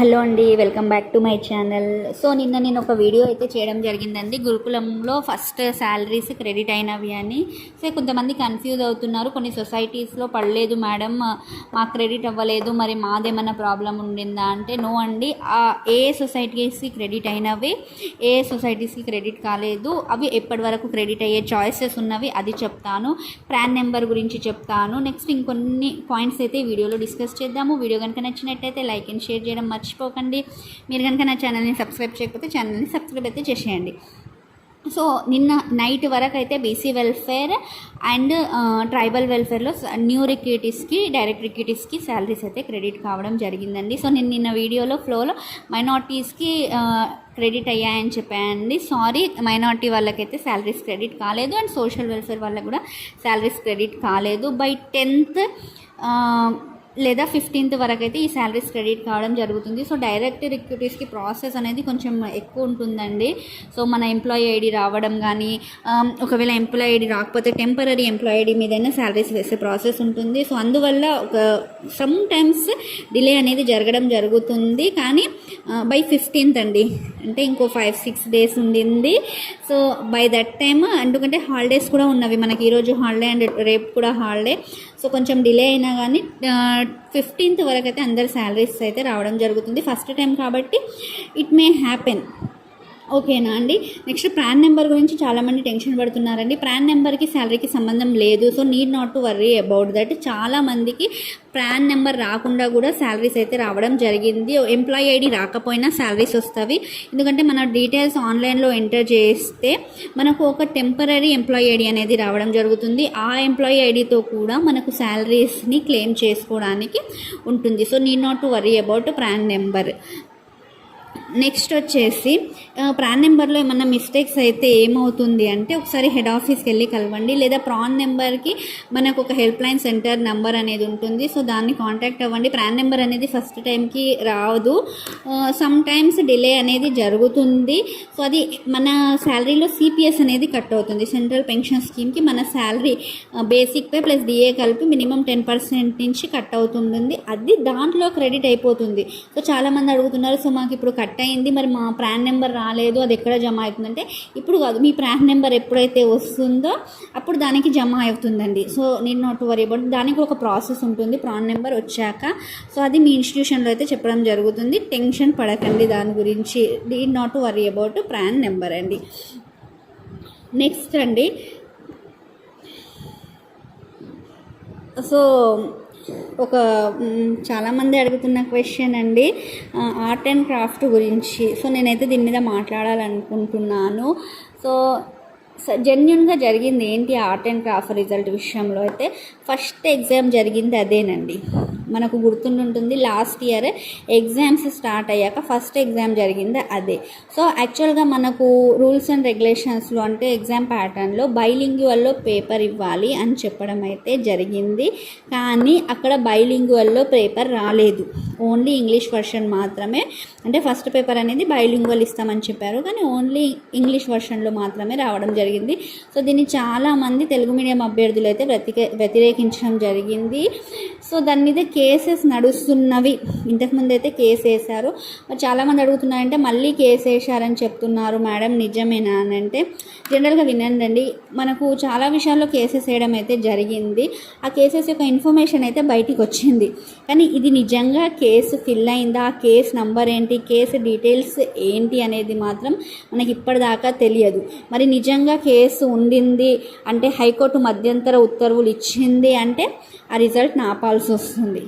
Hello అండి welcome back to my channel. So నిన్న నేను ఒక వీడియో అయితే చేయడం జరిగిందండి. గురుకులంలో ఫస్ట్ శాలరీస్ క్రెడిట్ అయినవి అని. సో కొంతమంది కన్ఫ్యూజ్ అవుతున్నారు. కొన్ని సొసైటీస్లో పడలేదు మేడం మాకు క్రెడిట్ అవ్వలేదు మరి మాదేమన్నా ప్రాబ్లం ఉండిందా అంటే నో అండి. ఏ సొసైటీస్కి క్రెడిట్ అయినవి ఏ సొసైటీస్కి క్రెడిట్ కాలేదు అవి ఎప్పటి వరకు క్రెడిట్ అయ్యే చాయిసెస్ ఉన్నవి అది చెప్తాను. ప్రాన్ నెంబర్ గురించి చెప్తాను. నెక్స్ట్ ఇంకొన్ని పాయింట్స్ అయితే వీడియోలో డిస్కస్ చేద్దాము. వీడియో కనుక నచ్చినట్టయితే లైక్ అండ్ షేర్ చేయడం మర్చిపోకండి. మీరు కనుక నా ఛానల్ని సబ్స్క్రైబ్ చేయకపోతే ఛానల్ని సబ్స్క్రైబ్ అయితే చేసేయండి. సో నిన్న నైట్ వరకు అయితే బీసీ వెల్ఫేర్ అండ్ ట్రైబల్ వెల్ఫేర్లో న్యూ రిక్యూటీస్కి డైరెక్ట్ రిక్యూటీస్కి శాలరీస్ అయితే క్రెడిట్ కావడం జరిగిందండి. సో నేను నిన్న వీడియోలో ఫ్లోలో మైనార్టీస్కి క్రెడిట్ అయ్యాయని చెప్పానండి. సారీ మైనార్టీ వాళ్ళకైతే శాలరీస్ క్రెడిట్ కాలేదు అండ్ సోషల్ వెల్ఫేర్ వాళ్ళకి కూడా శాలరీస్ క్రెడిట్ కాలేదు. బై టెన్త్ లేదా ఫిఫ్టీన్త్ వరకు అయితే ఈ శాలరీస్ క్రెడిట్ కావడం జరుగుతుంది. సో డైరెక్ట్ రిక్రూటీస్కి ప్రాసెస్ అనేది కొంచెం ఎక్కువ ఉంటుందండి. సో మన ఎంప్లాయీ ఐడి రావడం కానీ ఒకవేళ ఎంప్లాయీ ఐడి రాకపోతే టెంపరీ ఎంప్లాయీ ఐడి మీదైనా శాలరీస్ వేసే ప్రాసెస్ ఉంటుంది. సో అందువల్ల ఒక సమ్ టైమ్స్ డిలే అనేది జరగడం జరుగుతుంది. కానీ బై ఫిఫ్టీన్త్ అండి. అంటే ఇంకో ఫైవ్ సిక్స్ డేస్ ఉండింది. సో బై దట్ టైమ్ ఎందుకంటే హాలిడేస్ కూడా ఉన్నవి. మనకి ఈరోజు హాలిడే అండ్ రేపు కూడా హాలిడే సో కొంచెం డిలే అయినా కానీ ఫిఫ్టీన్త్ వరకు అయితే అందరి శాలరీస్ అయితే రావడం జరుగుతుంది. ఫస్ట్ టైం కాబట్టి ఇట్ మే హ్యాపెన్ ఓకేనా అండి? నెక్స్ట్ ప్రాన్ నెంబర్ గురించి చాలామంది టెన్షన్ పడుతున్నారండి. ప్రాన్ నెంబర్కి శాలరీకి సంబంధం లేదు. So need not to worry about that. చాలామందికి ప్రాన్ నెంబర్ రాకుండా కూడా శాలరీస్ అయితే రావడం జరిగింది. ఎంప్లాయీ ఐడి రాకపోయినా శాలరీస్ వస్తాయి. ఎందుకంటే మన డీటెయిల్స్ ఆన్లైన్లో ఎంటర్ చేస్తే మనకు ఒక టెంపరీ ఎంప్లాయీ ఐడి అనేది రావడం జరుగుతుంది. ఆ ఎంప్లాయీ ఐడితో కూడా మనకు శాలరీస్ని క్లెయిమ్ చేసుకోవడానికి ఉంటుంది. So need not to worry about PRAN number. Next వచ్చేసి ప్రాన్ నెంబర్లో ఏమన్నా మిస్టేక్స్ అయితే ఏమవుతుంది అంటే ఒకసారి హెడ్ ఆఫీస్కి వెళ్ళి కలవండి. లేదా ప్రాన్ నెంబర్కి మనకు ఒక హెల్ప్ లైన్ సెంటర్ నెంబర్ అనేది ఉంటుంది. సో దాన్ని కాంటాక్ట్ అవ్వండి. ప్రాన్ నెంబర్ అనేది ఫస్ట్ టైంకి రాదు. సమ్ టైమ్స్ డిలే అనేది జరుగుతుంది. సో అది మన శాలరీలో సిపిఎస్ అనేది కట్ అవుతుంది. సెంట్రల్ పెన్షన్ స్కీమ్కి మన salary basic pay plus DA కలిపి మినిమం టెన్ పర్సెంట్ నుంచి కట్ అవుతుంది అది దాంట్లో క్రెడిట్ అయిపోతుంది. సో చాలామంది అడుగుతున్నారు సో మాకు ఇప్పుడు కట్ అయింది. మరి మా ప్రాన్ నెంబర్ రాలేదు. అది ఎక్కడ జమ అవుతుందంటే ఇప్పుడు కాదు. మీ ప్రాన్ నెంబర్ ఎప్పుడైతే వస్తుందో అప్పుడు దానికి జమ అవుతుందండి. సో నేను నాట్ వరీ అబౌట్ దానికి ఒక ప్రాసెస్ ఉంటుంది. ప్రాన్ నెంబర్ వచ్చాక. సో అది మీ ఇన్స్టిట్యూషన్లో అయితే చెప్పడం జరుగుతుంది. టెన్షన్ పడకండి దాని గురించి. Do not worry about PRAN number అండి. నెక్స్ట్ అండి. సో ఒక చాలామంది అడుగుతున్న క్వశ్చన్ అండి. ఆర్ట్ అండ్ క్రాఫ్ట్ గురించి. సో నేనైతే దీని మీద మాట్లాడాలనుకుంటున్నాను. సో జెన్యున్గా జరిగింది ఏంటి ఆర్ట్ అండ్ క్రాఫ్ట్ రిజల్ట్ విషయంలో అయితే? ఫస్ట్ ఎగ్జామ్ జరిగింది అదేనండి. మనకు గుర్తుంటుంది లాస్ట్ ఇయర్ ఎగ్జామ్స్ స్టార్ట్ అయ్యాక ఫస్ట్ ఎగ్జామ్ జరిగింది అదే. సో యాక్చువల్గా మనకు రూల్స్ అండ్ రెగ్యులేషన్స్లో అంటే ఎగ్జామ్ ప్యాటర్న్లో బైలింగ్యువల్లో పేపర్ ఇవ్వాలి అని చెప్పడం అయితే జరిగింది. కానీ అక్కడ బైలింగ్యువల్లో పేపర్ రాలేదు. ఓన్లీ ఇంగ్లీష్ వర్షన్ మాత్రమే అంటే ఫస్ట్ పేపర్ అనేది బైలింగ్వల్ ఇస్తామని చెప్పారు. కానీ ఓన్లీ ఇంగ్లీష్ వర్షన్లో మాత్రమే రావడం జరిగింది. సో దీన్ని చాలామంది తెలుగు మీడియం అభ్యర్థులు అయితే వ్యతిరే వ్యతిరేకించడం జరిగింది. సో దాని మీద కేసెస్ నడుస్తున్నవి. ఇంతకుముందు అయితే కేసు వేశారు మరి చాలామంది అడుగుతున్నారంటే మళ్ళీ కేసు వేశారని చెప్తున్నారు మేడం. నిజమేనా అని అంటే జనరల్గా వినండి మనకు చాలా విషయాల్లో కేసెస్ వేయడం అయితే జరిగింది. ఆ కేసెస్ యొక్క ఇన్ఫర్మేషన్ అయితే బయటికి వచ్చింది. కానీ ఇది నిజంగా కేసు ఫిల్ అయిందా? ఆ కేసు నంబర్ ఏంటి? కేసు డీటెయిల్స్ ఏంటి అనేది మాత్రం మనకి ఇప్పటిదాకా తెలియదు. మరి నిజంగా కేసు ఉండింది అంటే హైకోర్టు మధ్యంతర ఉత్తర్వులు ఇచ్చింది అంటే ఆ రిజల్ట్ నాపాల్సి వస్తుంది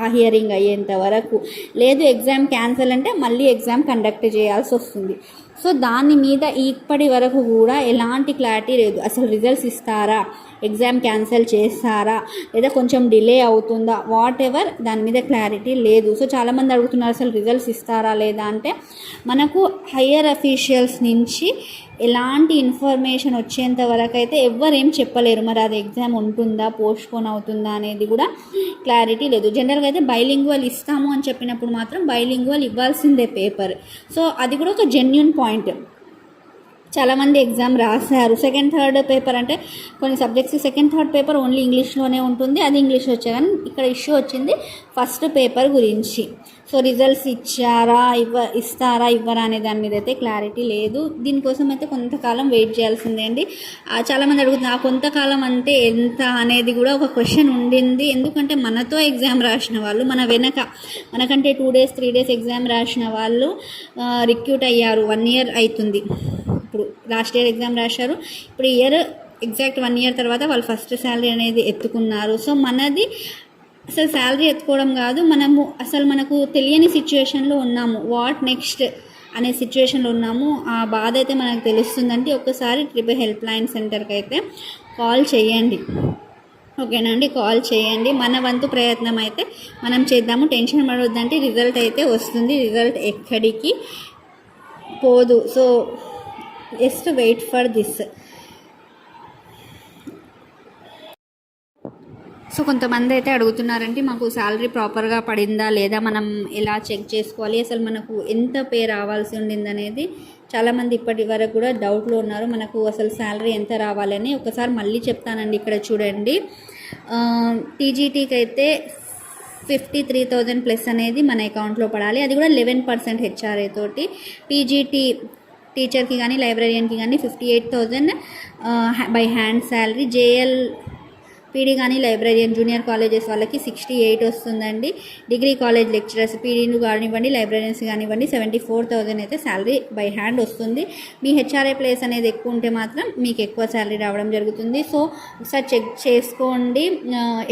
ఆ హియరింగ్ అయ్యేంత వరకు. లేదు ఎగ్జామ్ క్యాన్సిల్ అంటే మళ్ళీ ఎగ్జామ్ కండక్ట్ చేయాల్సి వస్తుంది. సో దాని మీద ఇప్పటి వరకు కూడా ఎలాంటి క్లారిటీ లేదు. అసలు రిజల్ట్స్ ఇస్తారా? ఎగ్జామ్ క్యాన్సిల్ చేస్తారా? లేదా కొంచెం డిలే అవుతుందా? వాట్ ఎవర్ దాని మీద క్లారిటీ లేదు. సో చాలామంది అడుగుతున్నారు అసలు రిజల్ట్స్ ఇస్తారా లేదా? అంటే మనకు హయ్యర్ అఫీషియల్స్ నుంచి ఎలాంటి ఇన్ఫర్మేషన్ వచ్చేంత వరకు అయితే ఎవ్వరేం చెప్పలేరు. మరి అది ఎగ్జామ్ ఉంటుందా? పోస్ట్పోన్ అవుతుందా? అనేది కూడా క్లారిటీ లేదు. జనరల్గా అయితే బైలింగ్వల్ ఇస్తాము అని చెప్పినప్పుడు మాత్రం బైలింగ్వల్ ఇవ్వాల్సిందే పేపర్ సో అది కూడా ఒక జెన్యున్ పాయింట్ చాలామంది ఎగ్జామ్ రాశారు. సెకండ్ థర్డ్ పేపర్ అంటే కొన్ని subjects second third paper only ఇంగ్లీష్లోనే ఉంటుంది. అది ఇంగ్లీష్ వచ్చే కానీ ఇక్కడ ఇష్యూ వచ్చింది ఫస్ట్ పేపర్ గురించి. సో రిజల్ట్స్ ఇచ్చారా? ఇవ్వ ఇస్తారా? ఇవ్వరా అనే దాని మీద అయితే క్లారిటీ లేదు. దీనికోసం అయితే కొంతకాలం వెయిట్ చేయాల్సిందే అండి. చాలామంది అడుగుతున్నారు ఆ కొంతకాలం అంటే ఎంత? అనేది కూడా ఒక క్వశ్చన్ ఉండింది. ఎందుకంటే మనతో ఎగ్జామ్ రాసిన వాళ్ళు మన వెనక మనకంటే two days three days exam రాసిన వాళ్ళు రిక్రూట్ అయ్యారు. వన్ ఇయర్ అవుతుంది ఇప్పుడు లాస్ట్ ఇయర్ ఎగ్జామ్ రాశారు. ఇప్పుడు ఇయర్ ఎగ్జాక్ట్ వన్ ఇయర్ తర్వాత వాళ్ళు ఫస్ట్ శాలరీ అనేది ఎత్తుకున్నారు. సో మనది అసలు శాలరీ ఎత్తుకోవడం కాదు మనము అసలు మనకు తెలియని సిచ్యువేషన్లో ఉన్నాము. వాట్ నెక్స్ట్ అనే సిచ్యువేషన్లో ఉన్నాము. ఆ బాధ అయితే మనకు తెలుస్తుందంటే ఒక్కసారి ట్రిపుల్ హెల్ప్ లైన్ సెంటర్కి అయితే కాల్ చేయండి. ఓకేనా అండి? కాల్ చేయండి. మన వంతు ప్రయత్నం అయితే మనం చేద్దాము. టెన్షన్ పడవద్దంటే రిజల్ట్ అయితే వస్తుంది. రిజల్ట్ ఎక్కడికి పోదు. So just wait for this so కొంతమంది అయితే అడుగుతున్నారంటే మాకు శాలరీ ప్రాపర్గా పడిందా లేదా మనం ఎలా చెక్ చేసుకోవాలి? అసలు మనకు ఎంత పే రావాల్సి ఉండింది అనేది చాలామంది ఇప్పటి వరకు కూడా డౌట్లో ఉన్నారు. మనకు అసలు శాలరీ ఎంత రావాలని ఒకసారి మళ్ళీ చెప్తానండి ఇక్కడ చూడండి. టీజీటీకి అయితే ఫిఫ్టీ త్రీ థౌజండ్ ప్లస్ అనేది మన అకౌంట్లో పడాలి. అది కూడా లెవెన్ పర్సెంట్ హెచ్ఆర్ఏ తోటి. పీజీటీ టీచర్కి కానీ లైబ్రరియన్కి కానీ fifty eight thousand by hand salary JL PD కానీ లైబ్రరీయన్ జూనియర్ కాలేజెస్ వాళ్ళకి సిక్స్టీ ఎయిట్ వస్తుందండి. డిగ్రీ కాలేజ్ లెక్చరర్స్ పీడీలు కానివ్వండి లైబ్రరీన్స్ కానివ్వండి సెవెంటీ ఫోర్ థౌజండ్ అయితే శాలరీ బై హ్యాండ్ వస్తుంది. మీ హెచ్ఆర్ఏ ప్లేస్ అనేది ఎక్కువ ఉంటే మాత్రం మీకు ఎక్కువ శాలరీ రావడం జరుగుతుంది. సో ఒకసారి చెక్ చేసుకోండి.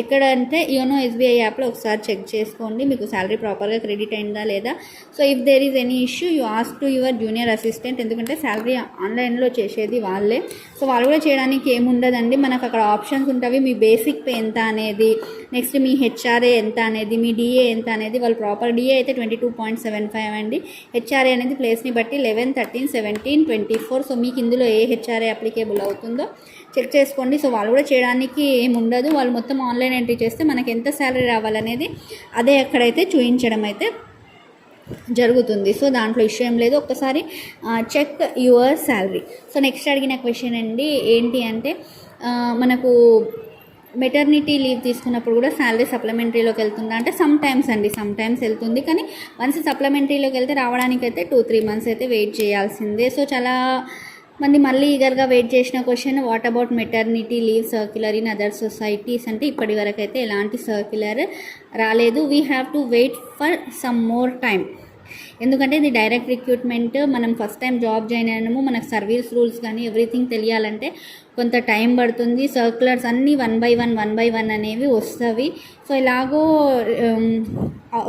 ఎక్కడ అంటే యోనో ఎస్బీఐ యాప్లో ఒకసారి చెక్ చేసుకోండి. మీకు శాలరీ ప్రాపర్గా క్రెడిట్ అయిందా లేదా? So if there is any issue you ask to your junior assistant. ఎందుకంటే శాలరీ ఆన్లైన్లో చేసేది వాళ్ళే. సో వాళ్ళు కూడా చేయడానికి ఏముండదండి. మనకు అక్కడ ఆప్షన్స్ ఉంటాయి. మీ బేసిక్ పే ఎంత అనేది నెక్స్ట్ మీ హెచ్ఆర్ఏ ఎంత అనేది మీ డిఏ ఎంత అనేది వాళ్ళు ప్రాపర్ డిఏ అయితే twenty two point seven five అండి హెచ్ఆర్ఏ అనేది ప్లేస్ని బట్టి eleven thirteen seventeen twenty four so మీకు ఇందులో ఏ హెచ్ఆర్ఏ అప్లికేబుల్ అవుతుందో చెక్ చేసుకోండి. సో వాళ్ళు కూడా చేయడానికి ఏమి ఉండదు. వాళ్ళు మొత్తం ఆన్లైన్ ఎంట్రీ చేస్తే మనకి ఎంత శాలరీ రావాలనేది అదే అక్కడైతే చూపించడం అయితే జరుగుతుంది. సో దాంట్లో ఇష్యూ ఏం లేదు. ఒక్కసారి check your salary so next అడిగిన క్వశ్చన్ అండి ఏంటి అంటే మనకు మెటర్నిటీ లీవ్ తీసుకున్నప్పుడు కూడా శాలరీ సప్లిమెంటరీలోకి వెళ్తుందా? అంటే సమ్ టైమ్స్ అండి సమ్ టైమ్స్ వెళ్తుంది. కానీ వన్స్ సప్లిమెంటరీలోకి వెళ్తే రావడానికి అయితే టూ త్రీ మంత్స్ అయితే వెయిట్ చేయాల్సిందే. సో చాలా మంది మళ్ళీ ఈగర్గా వెయిట్ చేసిన question what about maternity leave circular in other societies అంటే ఇప్పటి వరకు అయితే ఎలాంటి సర్క్యులర్ రాలేదు. We have to wait for some more time ఎందుకంటే ఇది డైరెక్ట్ రిక్రూట్మెంట్ మనం ఫస్ట్ టైం జాబ్ జాయిన్ అయినాము మనకు సర్వీస్ రూల్స్ కానీ ఎవ్రీథింగ్ తెలియాలంటే కొంత టైం పడుతుంది. సర్క్యులర్స్ అన్నీ one by one one by one అనేవి వస్తుంది సో ఇలాగో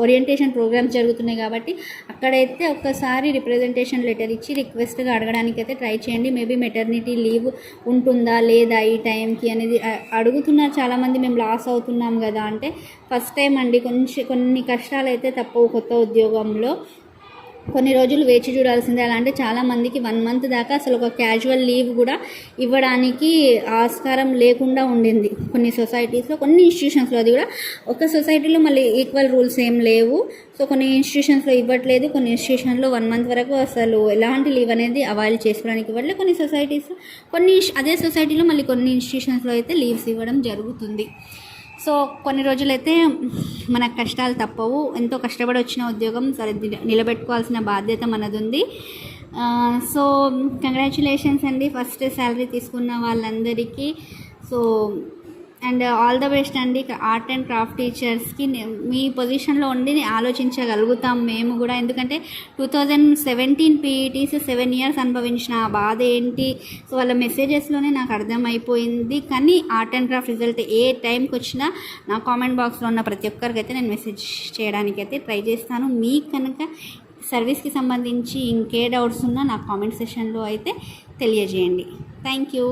ఓరియంటేషన్ ప్రోగ్రామ్స్ జరుగుతున్నాయి కాబట్టి అక్కడైతే ఒక్కసారి రిప్రజెంటేషన్ లెటర్ ఇచ్చి రిక్వెస్ట్గా అడగడానికి అయితే ట్రై చేయండి. మేబీ మెటర్నిటీ లీవ్ ఉంటుందా లేదా ఈ టైంకి అనేది అడుగుతున్నారు చాలామంది. మేము లాస్ అవుతున్నాం కదా అంటే ఫస్ట్ టైం అండి. కొంచెం కొన్ని కష్టాలు అయితే తప్పవు కొత్త ఉద్యోగంలో. కొన్ని రోజులు వేచి చూడాల్సిందే. అలా అంటే చాలామందికి వన్ మంత్ దాకా అసలు ఒక క్యాజువల్ లీవ్ కూడా ఇవ్వడానికి ఆస్కారం లేకుండా ఉండింది. కొన్ని సొసైటీస్లో కొన్ని ఇన్స్టిట్యూషన్స్లో అది కూడా. ఒక సొసైటీలో మళ్ళీ ఈక్వల్ రూల్స్ ఏం లేవు. సో కొన్ని ఇన్స్టిట్యూషన్స్లో ఇవ్వట్లేదు. కొన్ని ఇన్స్టిట్యూషన్లో వన్ మంత్ వరకు అసలు ఎలాంటి లీవ్ అనేది అవైల్ చేసుకోవడానికి ఇవ్వట్లేదు. కొన్ని సొసైటీస్ కొన్ని అదే సొసైటీలో మళ్ళీ కొన్ని ఇన్స్టిట్యూషన్స్లో అయితే లీవ్స్ ఇవ్వడం జరుగుతుంది. సో కొన్ని రోజులైతే మనకు కష్టాలు తప్పవు. ఎంతో కష్టపడి వచ్చిన ఉద్యోగం సరే నిలబెట్టుకోవాల్సిన బాధ్యత మనది ఉంది సో కంగ్రాచులేషన్స్ అండి. ఫస్ట్ శాలరీ తీసుకున్న వాళ్ళందరికీ. So and all the best అండి. ఆర్ట్ అండ్ క్రాఫ్ట్ టీచర్స్కి మీ పొజిషన్లో ఉండి ఆలోచించగలుగుతాం మేము కూడా. ఎందుకంటే two thousand seventeen PETs seven years అనుభవించిన బాధ ఏంటి? సో వాళ్ళ మెసేజెస్లోనే నాకు అర్థమైపోయింది. కానీ ఆర్ట్ అండ్ క్రాఫ్ట్ రిజల్ట్ ఏ టైంకి వచ్చినా నా కామెంట్ బాక్స్లో ఉన్న ప్రతి ఒక్కరికి అయితే నేను మెసేజ్ చేయడానికి అయితే ట్రై చేస్తాను. మీకు కనుక సర్వీస్కి సంబంధించి ఇంకే డౌట్స్ ఉన్నా నా కామెంట్ సెషన్లో అయితే తెలియజేయండి. Thank you.